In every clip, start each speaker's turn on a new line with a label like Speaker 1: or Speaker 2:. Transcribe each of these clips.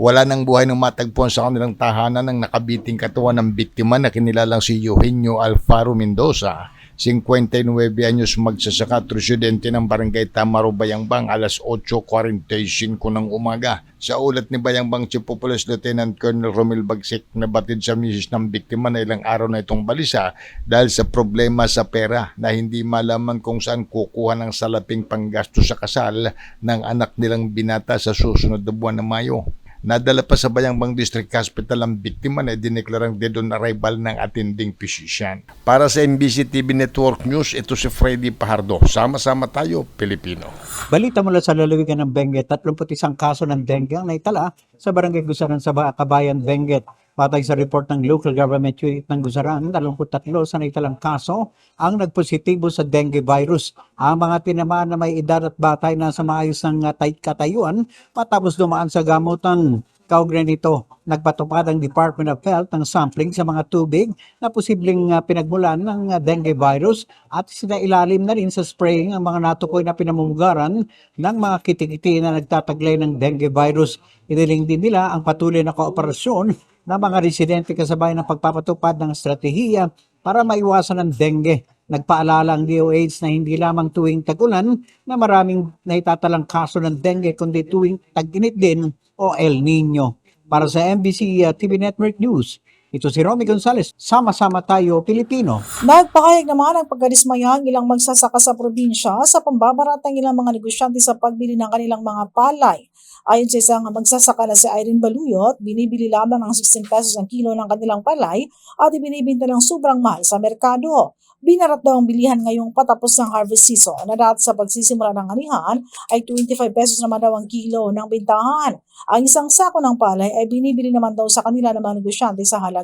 Speaker 1: Wala nang buhay ng matagpuan sa kanilang tahanan ng nakabiting katawan ng biktima na kinilalang si Eugenio Alfaro Mendoza. 59 anyos magsasaka at residente ng barangay Tamaro, Bayangbang alas 8.45 ng umaga. Sa ulat ni Bayangbang Chief Police Lieutenant Colonel Romel Bagsik na batid sa misis ng biktima na ilang araw na itong balisa dahil sa problema sa pera na hindi malaman kung saan kukuha ng salaping panggasto sa kasal ng anak nilang binata sa susunod na buwan ng Mayo. Nadala pa sa Bayangbang District Hospital ang biktima na dineklarang dead on arrival ng attending physician. Para sa MBC TV Network News, ito si Freddy Pahardo. Sama-sama tayo, Pilipino.
Speaker 2: Balita mula sa lalawigan ng Benguet, 31 kaso ng dengue ang naitala sa barangay Gusaran sa Ba- Kabayan, Benguet. Patay sa report ng local government unit ng Gusaran, 23 sa naitalang kaso ang nagpositibo sa dengue virus. Ang mga tinamaan na may edad at batay na sa maayos ng tay- katayuan matapos dumaan sa gamutan. Kaugnay nito, nagpatupad ang Department of Health ng sampling sa mga tubig na posibleng uh, pinagmulan ng uh, dengue virus at sinailalim na rin sa spraying ang mga natukoy na pinamumugaran ng mga kitikiti na nagtataglay ng dengue virus. Iniling din nila ang patuloy na kooperasyon ng mga residente kasabay ng pagpapatupad ng estratehiya para maiwasan ang dengue. Nagpaalala ang DOH na hindi lamang tuwing tag-ulan na maraming naitatalang kaso ng dengue kundi tuwing tag-init din o El Nino. Para sa MBC uh, TV Network News, ito si Romy Gonzalez. Sama-sama tayo, Pilipino.
Speaker 3: Nagpahayag naman ang pagkadismaya ang ilang magsasaka sa probinsya sa pambabarat ng ilang mga negosyante sa pagbili ng kanilang mga palay. Ayon sa isang magsasaka na si Irene Baluyot, binibili lamang ng 16 pesos ang kilo ng kanilang palay at ibinibinta ng sobrang mahal sa merkado. Binarat daw ang bilihan ngayong patapos ng harvest season na dati sa pagsisimula ng anihan ay 25 pesos naman daw ang kilo ng bintahan. Ang isang sako ng palay ay binibili naman daw sa kanila ng mga negosyante sa halaga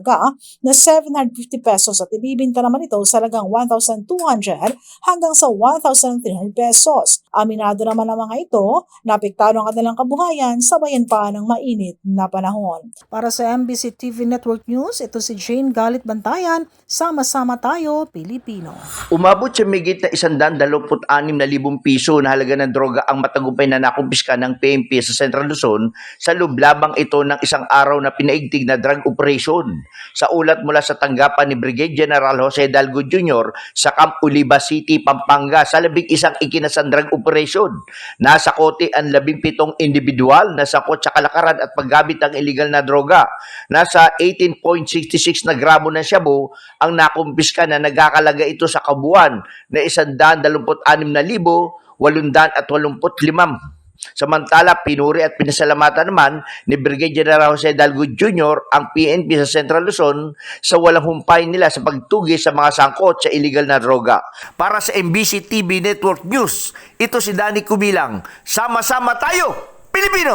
Speaker 3: na 750 pesos at ibibinta naman ito sa halagang 1,200 hanggang sa 1,300 pesos. Aminado naman ang mga ito na ang kanilang kabuhayan sa bayan pa ng mainit na panahon. Para sa MBC TV Network News, ito si Jane Galit Bantayan. Sama-sama tayo, Pilipino.
Speaker 4: Umabot sa migit na 126,000 piso na halaga ng droga ang matagumpay na nakumpiska ng PNP sa Central Luzon sa lublabang ito ng isang araw na pinaigtig na drug operation. Sa ulat mula sa tanggapan ni Brigade General Jose Dalgo Jr. sa Camp Oliva City, Pampanga sa labing isang ikinasang drug operation. Nasa kote ang labing pitong individual na sakot sa kalakaran at paggamit ng illegal na droga. Nasa 18.66 na gramo ng shabu ang nakumpiska na nagkakalaga ito sa kabuuan na 126,885. Samantala, pinuri at pinasalamatan naman ni Brigadier General Jose Dalgo Jr. ang PNP sa Central Luzon sa walang humpay nila sa pagtugi sa mga sangkot sa illegal na droga. Para sa MBC TV Network News, ito si Danny Kubilang. Sama-sama tayo, Pilipino!